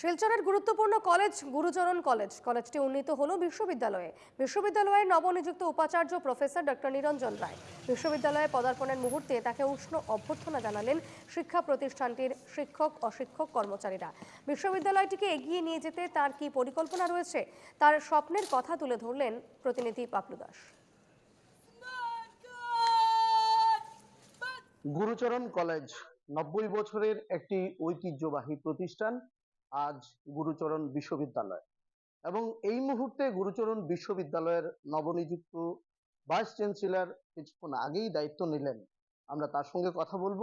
শিলচরের গুরুত্বপূর্ণ কলেজ গুরুচরণ কলেজ। কলেজটি উন্নীত হল বিশ্ববিদ্যালয়ে। বিশ্ববিদ্যালয়ের নবনিযুক্ত উপাচার্য প্রফেসর ডক্টর নিরঞ্জন রায়। বিশ্ববিদ্যালয়ে পদার্পণের মুহূর্তে তাকে উষ্ণ অভ্যর্থনা জানালেন শিক্ষা প্রতিষ্ঠানটির শিক্ষক, অশিক্ষক কর্মচারীরা। বিশ্ববিদ্যালয়টিকে এগিয়ে নিয়ে যেতে তার কি পরিকল্পনা রয়েছে, তার স্বপ্নের কথা তুলে ধরলেন প্রতিনিধি পাপলু দাস। গুরুচরণ কলেজ নব্বই বছরের একটি ঐতিহ্যবাহী প্রতিষ্ঠান। আজ গুরুচরণ বিশ্ববিদ্যালয়। এবং এই মুহূর্তে গুরুচরণ বিশ্ববিদ্যালয়ের নবনিযুক্ত ভাইস চ্যান্সেলর কিছুক্ষণ আগেই দায়িত্ব নিলেন। আমরা তার সঙ্গে কথা বলব।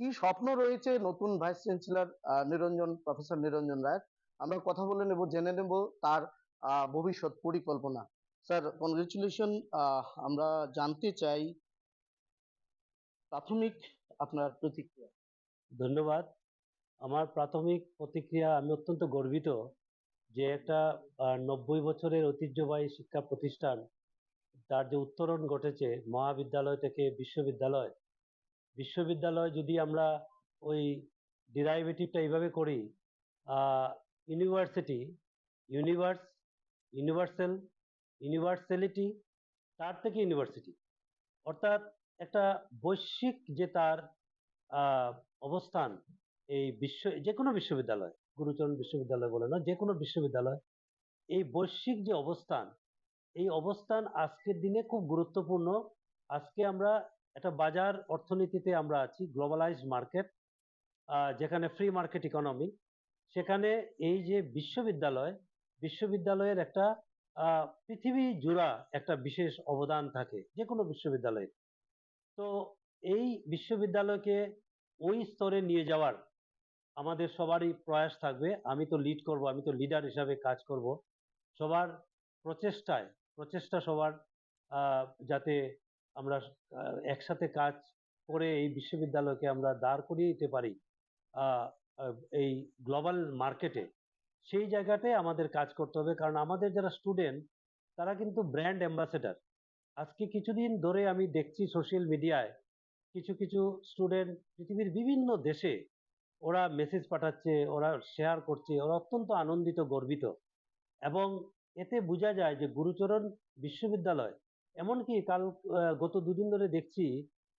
কি স্বপ্ন রয়েছে নতুন vice chancellor Niranjan, professor Niranjan Roy? আমরা কথা বলে নেব, জেনে নেব তার ভবিষ্যৎ পরিকল্পনা। স্যার কনগ্রেচুলেশন আমরা জানতে চাই প্রাথমিক আপনার প্রতিক্রিয়া। ধন্যবাদ। আমার প্রাথমিক প্রতিক্রিয়া, আমি অত্যন্ত গর্বিত যে একটা নব্বই বছরের ঐতিহ্যবাহী শিক্ষা প্রতিষ্ঠান, তার যে উত্তরণ ঘটেছে মহাবিদ্যালয় থেকে বিশ্ববিদ্যালয়। বিশ্ববিদ্যালয় যদি আমরা ওই ডিরাইভেটিভটা এইভাবে করি ইউনিভার্সিটি ইউনিভার্স ইউনিভার্সাল ইউনিভার্সালিটি তার থেকে ইউনিভার্সিটি অর্থাৎ একটা বৈশ্বিক যে তার অবস্থান এই বিশ্ব যে কোনো বিশ্ববিদ্যালয়, গুরুচরণ বিশ্ববিদ্যালয় বলে না যে কোনো বিশ্ববিদ্যালয়, এই বৈশ্বিক যে অবস্থান, এই অবস্থান আজকের দিনে খুব গুরুত্বপূর্ণ। আজকে আমরা একটা বাজার অর্থনীতিতে আমরা আছি গ্লোবালাইজ মার্কেট যেখানে ফ্রি মার্কেট ইকোনমি। সেখানে এই যে বিশ্ববিদ্যালয়, বিশ্ববিদ্যালয়ের একটা পৃথিবী জুড়া একটা বিশেষ অবদান থাকে যে কোনো বিশ্ববিদ্যালয়ে। তো এই বিশ্ববিদ্যালয়কে ওই স্তরে নিয়ে যাওয়ার আমাদের সবারই প্রয়াস থাকবে। আমি তো লিড করব, আমি তো লিডার হিসাবে কাজ করব। সবার প্রচেষ্টায়, প্রচেষ্টা সবার যাতে আমরা একসাথে কাজ করে এই বিশ্ববিদ্যালয়কে আমরা দাঁড় করিয়ে দিতে পারি এই গ্লোবাল মার্কেটে সেই জায়গাটায় আমাদের কাজ করতে হবে, কারণ আমাদের যারা স্টুডেন্ট তারা কিন্তু ব্র্যান্ড অ্যাম্বাসেডার আজকে কিছুদিন ধরে আমি দেখছি সোশ্যাল মিডিয়ায় কিছু কিছু স্টুডেন্ট পৃথিবীর বিভিন্ন দেশে ওরা মেসেজ পাঠাচ্ছে, ওরা শেয়ার করছে, ওরা অত্যন্ত আনন্দিত, গর্বিত। এবং এতে বোঝা যায় যে গুরুচরণ বিশ্ববিদ্যালয়, এমনকি কাল গত দুদিন ধরে দেখছি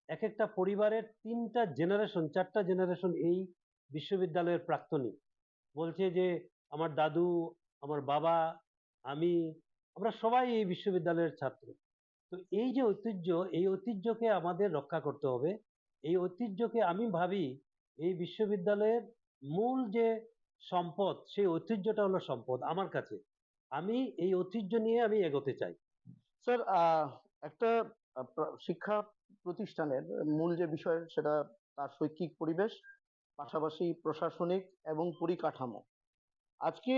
এক একটা পরিবারের তিনটা জেনারেশন চারটা জেনারেশন এই বিশ্ববিদ্যালয়ের প্রাক্তনী। বলছে যে, আমার দাদু, আমার বাবা, আমি, আমরা সবাই এই বিশ্ববিদ্যালয়ের ছাত্র। তো এই যে ঐতিহ্য, এই ঐতিহ্যকে আমাদের রক্ষা করতে হবে। এই ঐতিহ্যকে আমি ভাবি এই বিশ্ববিদ্যালয়ের মূল যে সম্পদ, সেই ঐতিহ্যটা হলো সম্পদ আমার কাছে। আমি এই ঐতিহ্য নিয়ে আমি এগোতে চাই। স্যার একটা শিক্ষা প্রতিষ্ঠানের মূল যে বিষয়, সেটা তার শৈক্ষিক পরিবেশ, পাশাপাশি প্রশাসনিক এবং পরিকাঠামো। আজকে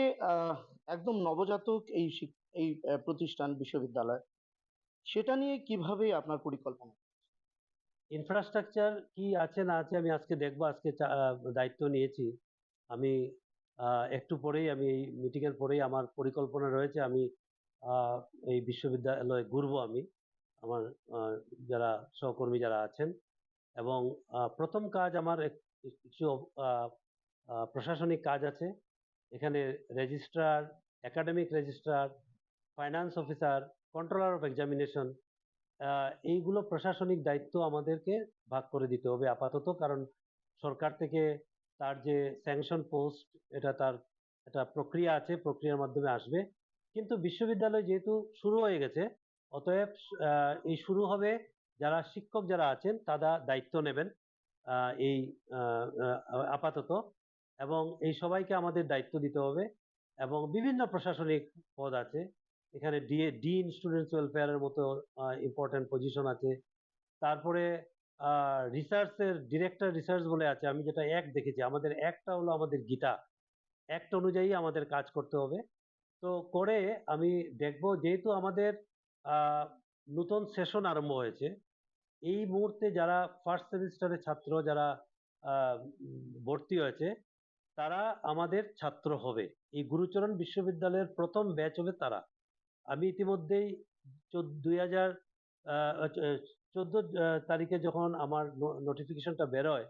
একদম নবজাতক এই এই প্রতিষ্ঠান, বিশ্ববিদ্যালয়, সেটা নিয়ে কীভাবে আপনার পরিকল্পনা? ইনফ্রাস্ট্রাকচার কি আছে না আছে আমি আজকে দেখব, আজকে দায়িত্ব নিয়েছি। আমি একটু পরেই আমি এই মিটিংয়ের পরেই আমার পরিকল্পনা রয়েছে, আমি এই বিশ্ববিদ্যালয়ে ঘুরবো আমি, আমার যারা সহকর্মী যারা আছেন। এবং প্রথম কাজ আমার কিছু প্রশাসনিক কাজ আছে। এখানে registrar academic registrar finance officer controller of examination এইগুলো প্রশাসনিক দায়িত্ব আমাদেরকে ভাগ করে দিতে হবে আপাতত, কারণ সরকার থেকে তার যে স্যাংশন পোস্ট এটা তার একটা প্রক্রিয়া আছে, প্রক্রিয়ার মাধ্যমে আসবে। কিন্তু বিশ্ববিদ্যালয় যেহেতু শুরু হয়ে গেছে, অতএব এই শুরু হবে যারা শিক্ষক যারা আছেন, তারা দায়িত্ব নেবেন এই আপাতত। এবং এই সবাইকে আমাদের দায়িত্ব দিতে হবে এবং বিভিন্ন প্রশাসনিক পদ আছে। এখানে ডিএ ডিন স্টুডেন্টস ওয়েলফেয়ারের মতো ইম্পর্টেন্ট পজিশন আছে। তারপরে রিসার্চের ডিরেক্টর রিসার্চ বলে আছে। আমি যেটা এক দেখেছি, আমাদের একটা হলো আমাদের গীতা। একটা অনুযায়ী আমাদের কাজ করতে হবে। তো করে আমি দেখব, যেহেতু আমাদের নতুন সেশন আরম্ভ হয়েছে, এই মুহূর্তে যারা ফার্স্ট সেমিস্টারের ছাত্র, যারা ভর্তি হয়েছে, তারা আমাদের ছাত্র হবে। এই গুরুচরণ বিশ্ববিদ্যালয়ের প্রথম ব্যাচ হবে তারা। আমি ইতিমধ্যেই দুই হাজার চোদ্দ তারিখে যখন আমার নোটিফিকেশনটা বেরোয়,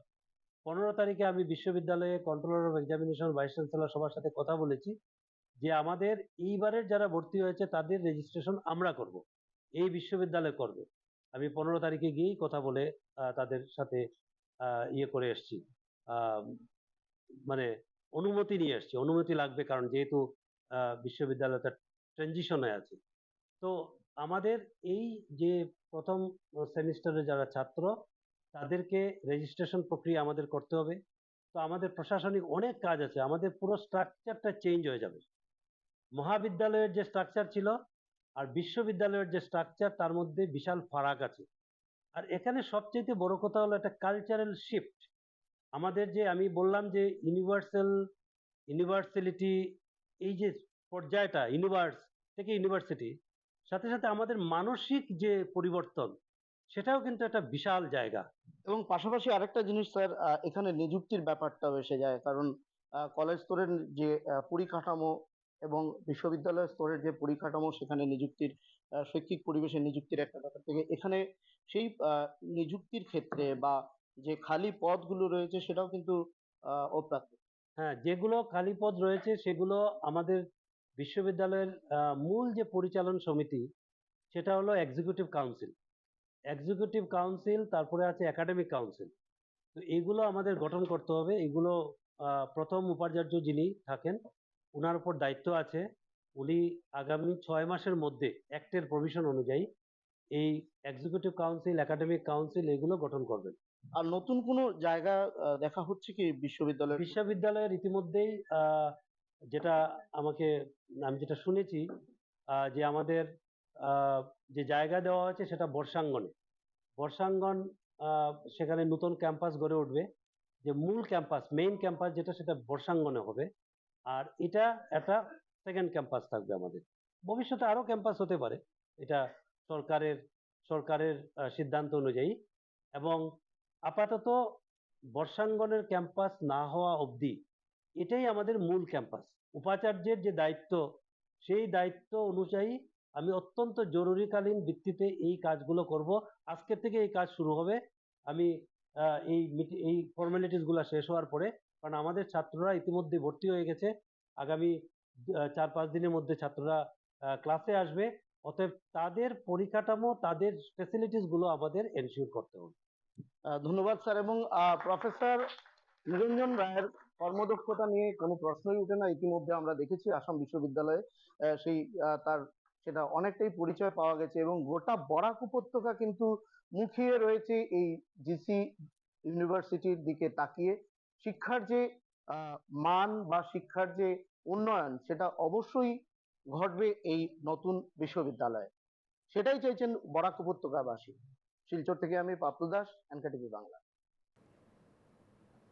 পনেরো তারিখে আমি বিশ্ববিদ্যালয়ে controller of examination vice chancellor সবার সাথে কথা বলেছি যে আমাদের এইবারের যারা ভর্তি হয়েছে তাদের রেজিস্ট্রেশন আমরা করব, এই বিশ্ববিদ্যালয় করবে। আমি পনেরো তারিখে গিয়েই কথা বলে তাদের সাথে ইয়ে করে এসছি মানে অনুমতি নিয়ে এসছি। অনুমতি লাগবে কারণ যেহেতু বিশ্ববিদ্যালয়টা ট্রানজিশনে আছে। তো আমাদের এই যে প্রথম সেমিস্টারে যারা ছাত্র, তাদেরকে রেজিস্ট্রেশন প্রক্রিয়া আমাদের করতে হবে। তো আমাদের প্রশাসনিক অনেক কাজ আছে, আমাদের পুরো স্ট্রাকচারটা চেঞ্জ হয়ে যাবে। মহাবিদ্যালয়ের যে স্ট্রাকচার ছিল আর বিশ্ববিদ্যালয়ের যে স্ট্রাকচার তার মধ্যে বিশাল ফারাক আছে। আর এখানে সবচেয়ে বড় কথা হলো একটা কালচারাল শিফট আমাদের যে, আমি বললাম যে ইউনিভার্সাল ইউনিভার্সালিটি এই যে পর্যায়টা ইউনিভার্স থেকে ইউনিভার্সিটি সাথে সাথে আমাদের মানসিক যে পরিবর্তন সেটাও কিন্তু একটা বিশাল জায়গা। এবং পাশাপাশি আরেকটা জিনিস স্যার এখানে নিযুক্তির ব্যাপারটাও এসে যায়। কারণ কলেজ স্তরের যে পরিকাঠামো এবং বিশ্ববিদ্যালয় স্তরের যে পরিকাঠামো সেখানে নিযুক্তির শৈক্ষিক পরিবেশে নিযুক্তির একটা ব্যাপার থেকে এখানে সেই নিযুক্তির ক্ষেত্রে বা যে খালি পদগুলো রয়েছে সেটাও কিন্তু অপ্রাপ্য। হ্যাঁ যেগুলো খালি পদ রয়েছে সেগুলো আমাদের বিশ্ববিদ্যালয়ের মূল যে পরিচালন সমিতি সেটা হলো এক্সিকিউটিভ কাউন্সিল এক্সিকিউটিভ কাউন্সিল তারপরে আছে একাডেমিক কাউন্সিল তো এগুলো আমাদের গঠন করতে হবে। এগুলো প্রথম উপাচার্য যিনি থাকেন ওনার উপর দায়িত্ব আছে। উনি আগামী ছয় মাসের মধ্যে অ্যাক্টের প্রভিশন অনুযায়ী এই এক্সিকিউটিভ কাউন্সিল একাডেমিক কাউন্সিল এগুলো গঠন করবেন। আর নতুন কোনো জায়গা দেখা হচ্ছে কি বিশ্ববিদ্যালয়ের? বিশ্ববিদ্যালয়ের ইতিমধ্যেই আহ, যেটা আমাকে, আমি যেটা শুনেছি যে আমাদের যে জায়গা দেওয়া হয়েছে সেটা বর্ষাঙ্গনে। বর্ষাঙ্গন সেখানে নতুন ক্যাম্পাস গড়ে উঠবে। যে মূল ক্যাম্পাস, মেইন ক্যাম্পাস যেটা সেটা বর্ষাঙ্গনে হবে। আর এটা একটা সেকেন্ড ক্যাম্পাস থাকবে আমাদের। ভবিষ্যতে আরও ক্যাম্পাস হতে পারে। এটা সরকারের সরকারের সিদ্ধান্ত অনুযায়ী। এবং আপাতত বর্ষাঙ্গনের ক্যাম্পাস না হওয়া অবধি এটাই আমাদের মূল ক্যাম্পাস। উপাচার্যের যে দায়িত্ব, সেই দায়িত্ব অনুযায়ী আমি অত্যন্ত জরুরিকালীন ভিত্তিতে এই কাজগুলো করব। আজকে থেকে এই কাজ শুরু হবে। আমি এই এই ফর্মালিটিসগুলো শেষ হওয়ার পরে, কারণ আমাদের ছাত্ররা ইতিমধ্যে ভর্তি হয়ে গেছে। আগামী চার, পাঁচ দিনের মধ্যে ছাত্ররা ক্লাসে আসবে। অতএব তাদের পরিকাঠামো, তাদের ফেসিলিটিসগুলো আমাদের এনশিওর করতে হবে। ধন্যবাদ স্যার এবং প্রফেসর নিরঞ্জন রায়ের কর্মদক্ষতা নিয়ে কোনো প্রশ্নই ওঠে না। ইতিমধ্যে আমরা দেখেছি আসাম বিশ্ববিদ্যালয়ে সেই তার সেটা অনেকটাই পরিচয় পাওয়া গেছে এবং গোটা বরাক উপত্যকা কিন্তু মুখিয়ে রয়েছে এই জিসি ইউনিভার্সিটির দিকে তাকিয়ে। শিক্ষার যে মান বা শিক্ষার যে উন্নয়ন, সেটা অবশ্যই ঘটবে এই নতুন বিশ্ববিদ্যালয়ে। সেটাই চাইছেন বরাক উপত্যকাবাসী। শিলচর থেকে আমি পাপ্পু দাস এনকাটিভি বাংলা